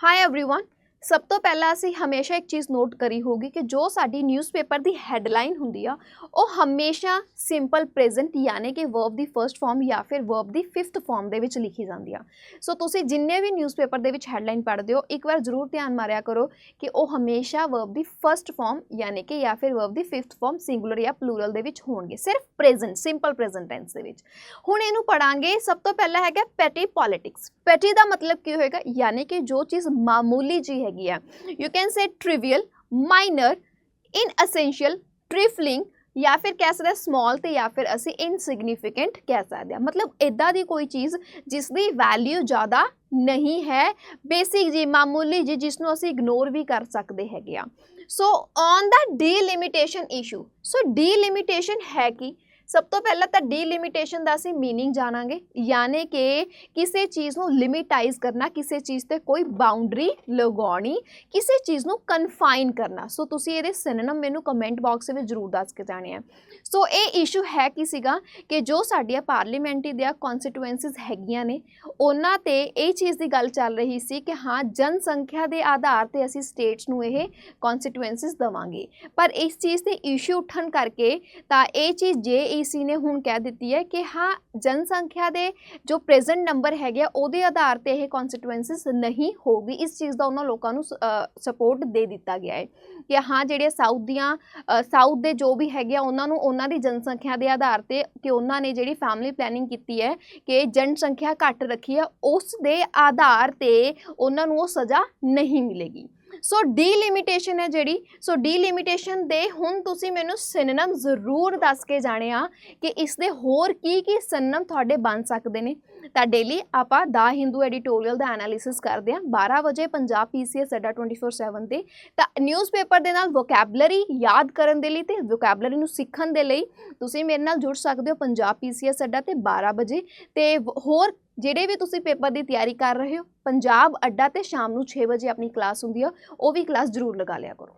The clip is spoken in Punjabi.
Hi everyone, ਸਭ ਤੋਂ ਪਹਿਲਾਂ ਅਸੀਂ ਹਮੇਸ਼ਾ ਇੱਕ ਚੀਜ਼ ਨੋਟ ਕਰੀ ਹੋਗੀ ਕਿ ਜੋ ਸਾਡੀ ਨਿਊਜ਼ਪੇਪਰ ਦੀ ਹੈਡਲਾਈਨ ਹੁੰਦੀ ਆ, ਉਹ ਹਮੇਸ਼ਾ ਸਿੰਪਲ ਪ੍ਰੈਜ਼ੈਂਟ ਯਾਨੀ ਕਿ ਵਰਬ ਦੀ ਫਰਸਟ ਫਾਰਮ ਜਾਂ ਫਿਰ ਵਰਬ ਦੀ ਫਿਫਥ ਫਾਰਮ ਦੇ ਵਿੱਚ ਲਿਖੀ ਜਾਂਦੀ ਆ। ਸੋ ਤੁਸੀਂ ਜਿੰਨੇ ਵੀ ਨਿਊਜ਼ਪੇਪਰ ਦੇ ਵਿੱਚ ਹੈਡਲਾਈਨ ਪੜ੍ਹਦੇ ਹੋ, ਇੱਕ ਵਾਰ ਜ਼ਰੂਰ ਧਿਆਨ ਮਾਰਿਆ ਕਰੋ ਕਿ ਉਹ ਹਮੇਸ਼ਾ ਵਰਬ ਦੀ ਫਰਸਟ ਫਾਰਮ ਯਾਨੀ ਕਿ ਜਾਂ ਫਿਰ ਵਰਬ ਦੀ ਫਿਫਥ ਫਾਰਮ ਸਿੰਗੂਲਰ ਜਾਂ ਪਲੂਰਲ ਦੇ ਵਿੱਚ ਹੋਣਗੇ, ਸਿਰਫ ਪ੍ਰੈਜ਼ੈਂਟ ਸਿੰਪਲ ਪ੍ਰੈਜ਼ੈਂਟ ਟੈਂਸ ਦੇ ਵਿੱਚ। ਹੁਣ ਇਹਨੂੰ ਪੜਾਂਗੇ ਸਭ ਤੋਂ ਪਹਿਲਾਂ ਹੈਗਾ ਪੈਟੀ ਪੋਲਿਟਿਕਸ ਪੈਟੀ ਦਾ ਮਤਲਬ ਕੀ ਹੋਏਗਾ? ਯਾਨੀ ਕਿ ਜੋ ਚੀਜ਼ ਮਾਮੂਲੀ ਜੀ ਹੈਗੀ ਆ। You can say trivial minor inessential trifling ਜਾਂ ਫਿਰ ਕਹਿ ਸਕਦੇ ਸਮਾਲ ਤੇ ਜਾਂ ਫਿਰ ਅਸੀਂ ਇਨਸਿਗਨੀਫੀਕੈਂਟ ਕਹਿ ਸਕਦੇ ਹਾਂ। ਮਤਲਬ ਇਦਾਂ ਦੀ ਕੋਈ ਚੀਜ਼ ਜਿਸ ਦੀ ਵੈਲਿਊ ਜ਼ਿਆਦਾ ਨਹੀਂ ਹੈ। ਬੇਸਿਕ ਜੀ, ਮਾਮੂਲੀ ਜੀ, ਜਿਸ ਨੂੰ ਅਸੀਂ ਇਗਨੋਰ ਵੀ ਕਰ ਸਕਦੇ ਹੈਗੇ ਆ। So on the delimitation issue so delimitation ਹੈ ਕਿ? ਸਭ ਤੋਂ ਪਹਿਲਾਂ ਤਾਂ ਡੀਲਿਮਿਟੇਸ਼ਨ ਦਾ ਅਸੀਂ मीनिंग ਜਾਣਾਂਗੇ ਯਾਨੀ ਕਿ ਕਿਸੇ ਚੀਜ਼ ਨੂੰ ਲਿਮਿਟਾਈਜ਼ ਕਰਨਾ ਕਿਸੇ ਚੀਜ਼ ਤੇ ਕੋਈ ਬਾਉਂਡਰੀ ਲਗਾਉਣੀ ਕਿਸੇ ਚੀਜ਼ ਨੂੰ ਕਨਫਾਈਨ ਕਰਨਾ ਸੋ ਤੁਸੀਂ ਇਹਦੇ ਸਿਨੋਨਮ ਮੈਨੂੰ ਕਮੈਂਟ ਬਾਕਸ ਵਿੱਚ ਜ਼ਰੂਰ ਦੱਸ ਕੇ ਜਾਣੇ ਆ ਸੋ ਇਹ ਇਸ਼ੂ ਹੈ ਕੀ ਸੀਗਾ ਕਿ ਜੋ ਸਾਡੀਆਂ ਪਾਰਲੀਮੈਂਟਰੀ ਦੀਆਂ ਕਨਸਟੀਟੂਐਂਸੀਜ਼ ਹੈਗੀਆਂ ਨੇ ਉਹਨਾਂ ਤੇ ਇਹ ਚੀਜ਼ ਦੀ ਗੱਲ ਚੱਲ ਰਹੀ ਸੀ ਕਿ ਹਾਂ ਜਨਸੰਖਿਆ ਦੇ ਆਧਾਰ ਤੇ ਅਸੀਂ ਸਟੇਟਸ ਨੂੰ ਇਹ ਕਨਸਟੀਟੂਐਂਸੀਜ਼ ਦਵਾਂਗੇ ਪਰ ਇਸ ਚੀਜ਼ ਤੇ ਇਸ਼ੂ ਉੱਠਣ ਕਰਕੇ ਤਾਂ ਇਹ ਚੀਜ਼ ਜੇਈਸੀ ਨੇ ਹੁਣ ਕਹਿ ਦਿੱਤੀ ਹੈ ਕਿ ਹਾਂ, ਜਨਸੰਖਿਆ ਦੇ ਜੋ ਪ੍ਰੈਜ਼ੈਂਟ ਨੰਬਰ ਹੈਗੇ ਆ, ਉਹਦੇ ਆਧਾਰ ਤੇ ਇਹ ਕਨਸਟੀਟੂਐਂਸੀਜ਼ ਨਹੀਂ ਹੋਊਗੀ। ਇਸ ਚੀਜ਼ ਦਾ ਉਹਨਾਂ ਲੋਕਾਂ ਨੂੰ ਸਪੋਰਟ ਦੇ ਦਿੱਤਾ ਗਿਆ ਹੈ ਕਿ ਹਾਂ, ਜਿਹੜੇ ਸਾਊਥ ਦੀਆਂ ਸਾਊਥ ਦੇ ਜੋ ਵੀ ਹੈਗੇ ਆ, ਉਹਨਾਂ ਨੂੰ ਉਹਨਾਂ ਦੀ ਜਨਸੰਖਿਆ ਦੇ ਆਧਾਰ ਤੇ ਕਿ ਉਹਨਾਂ ਨੇ ਜਿਹੜੀ ਫੈਮਿਲੀ ਪਲੈਨਿੰਗ ਕੀਤੀ ਹੈ ਕਿ ਜਨਸੰਖਿਆ ਘੱਟ ਰੱਖੀ ਹੈ, ਉਸ ਦੇ ਆਧਾਰ ਤੇ ਉਹਨਾਂ ਨੂੰ ਉਹ ਸਜ਼ਾ ਨਹੀਂ ਮਿਲੇਗੀ। ਸੋ ਡੀਲਿਮਿਟੇਸ਼ਨ ਹੈ ਜਿਹੜੀ। ਸੋ ਡੀਲਿਮਿਟੇਸ਼ਨ ਦੇ ਹੁਣ ਤੁਸੀਂ ਮੈਨੂੰ ਸਿਨੋਨਮ ਜ਼ਰੂਰ ਦੱਸ ਕੇ ਜਾਣੇ ਆ ਕਿ ਇਸ ਦੇ ਹੋਰ ਕੀ ਕੀ ਸਿਨੋਨਮ ਤੁਹਾਡੇ ਬਣ ਸਕਦੇ ਨੇ। ਤਾਂ ਡੇਲੀ ਆਪਾਂ ਦਾ ਹਿੰਦੂ ਐਡੀਟੋਰੀਅਲ ਦਾ ਐਨਾਲਿਸਿਸ ਕਰਦੇ ਆ। 12 ਵਜੇ ਪੰਜਾਬ ਪੀਸੀਐਸ ਅੱਡਾ 24/7 ਤੇ। ਤਾਂ ਨਿਊਜ਼ਪੇਪਰ ਦੇ ਨਾਲ ਵੋਕੈਬਲਰੀ ਯਾਦ ਕਰਨ ਦੇ ਲਈ ਤੇ ਵੋਕੈਬਲਰੀ ਨੂੰ ਸਿੱਖਣ ਦੇ ਲਈ ਤੁਸੀਂ ਮੇਰੇ ਨਾਲ ਜੁੜ ਸਕਦੇ ਹੋ ਪੰਜਾਬ ਪੀਸੀਐਸ ਅੱਡਾ ਤੇ 12 ਵਜੇ। ਤੇ ਵ- ਹੋਰ ਜਿਹੜੇ ਵੀ ਤੁਸੀਂ ਪੇਪਰ ਦੀ ਤਿਆਰੀ ਕਰ ਰਹੇ ਹੋ, ਪੰਜਾਬ ਅੱਡਾ ਤੇ ਸ਼ਾਮ ਨੂੰ 6 ਵਜੇ ਆਪਣੀ ਕਲਾਸ ਹੁੰਦੀ ਆ, ਉਹ ਵੀ ਕਲਾਸ ਜ਼ਰੂਰ ਲਗਾ ਲਿਆ ਕਰੋ।